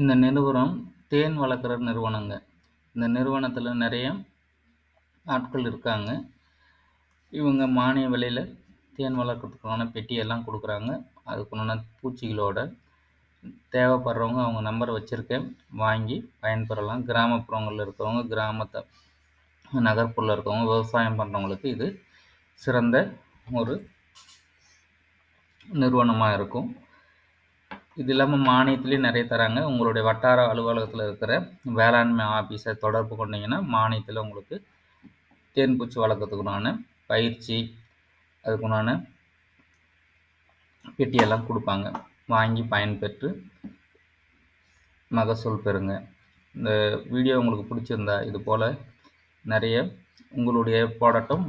இந்த நிறுவனம் தேன் வளர்க்குற நிறுவனங்க. இந்த நிறுவனத்தில் நிறைய ஆட்கள் இருக்காங்க. இவங்க மானிய விலையில் தேன் வளர்க்குறதுக்கான பெட்டியெல்லாம் கொடுக்குறாங்க. அதுக்குண்டான பூச்சிகளோட தேவைப்படுறவங்க அவங்க நம்பர் வச்சுருக்கேன். வாங்கி பயன்பெறலாம். கிராமப்புறங்களில் இருக்கிறவங்க கிராமத்தை நகர்ப்புறத்தில் இருக்கவங்க விவசாயம் பண்ணுறவங்களுக்கு இது சிறந்த ஒரு நிறுவனமாக இருக்கும். இது இல்லாமல் மானியத்துலேயும் நிறைய தராங்க. உங்களுடைய வட்டார அலுவலகத்தில் இருக்கிற வேளாண்மை ஆஃபீஸை தொடர்பு கொண்டீங்கன்னா மானியத்தில் உங்களுக்கு தேன்பூச்சி வளர்க்குறதுக்குண்டான பயிற்சி அதுக்குண்டான பெட்டியெல்லாம் கொடுப்பாங்க. வாங்கி பயன்பெற்று மகசூல் பெறுங்க. இந்த வீடியோ உங்களுக்கு பிடிச்சிருந்தா இது போல் நிறைய உங்களுடைய ப்ராடக்ட்டும்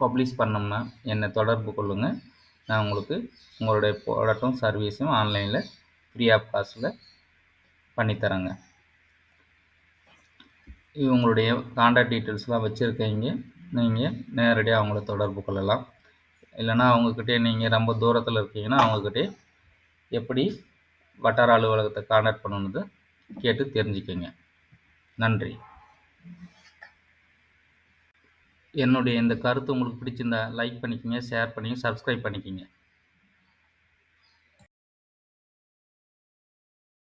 பப்ளிஷ் பண்ணோம்னா என்னை தொடர்பு கொள்ளுங்கள் நான் உங்களுக்கு உங்களுடைய ப்ராடக்ட்டும் சர்வீஸும் ஆன்லைனில் ஃப்ரீ ஆஃப் காஸ்ட்டில் பண்ணித்தரேங்க. இது உங்களுடைய காண்டாக்ட் டீட்டெயில்ஸ்லாம் வச்சுருக்கீங்க. நீங்கள் நேரடியாக அவங்கள தொடர்பு கொள்ளலாம். இல்லைனா அவங்கக்கிட்டே நீங்கள் ரொம்ப தூரத்தில் இருக்கீங்கன்னா அவங்கக்கிட்டே எப்படி வட்டார அலுவலகத்தை காண்டாக்ட் பண்ணணுன்னு கேட்டு தெரிஞ்சுக்கோங்க. நன்றி. என்னுடைய இந்த கருத்து உங்களுக்கு பிடிச்சிருந்தா லைக் பண்ணிக்கோங்க ஷேர் பண்ணி சப்ஸ்கிரைப் பண்ணிக்கோங்க.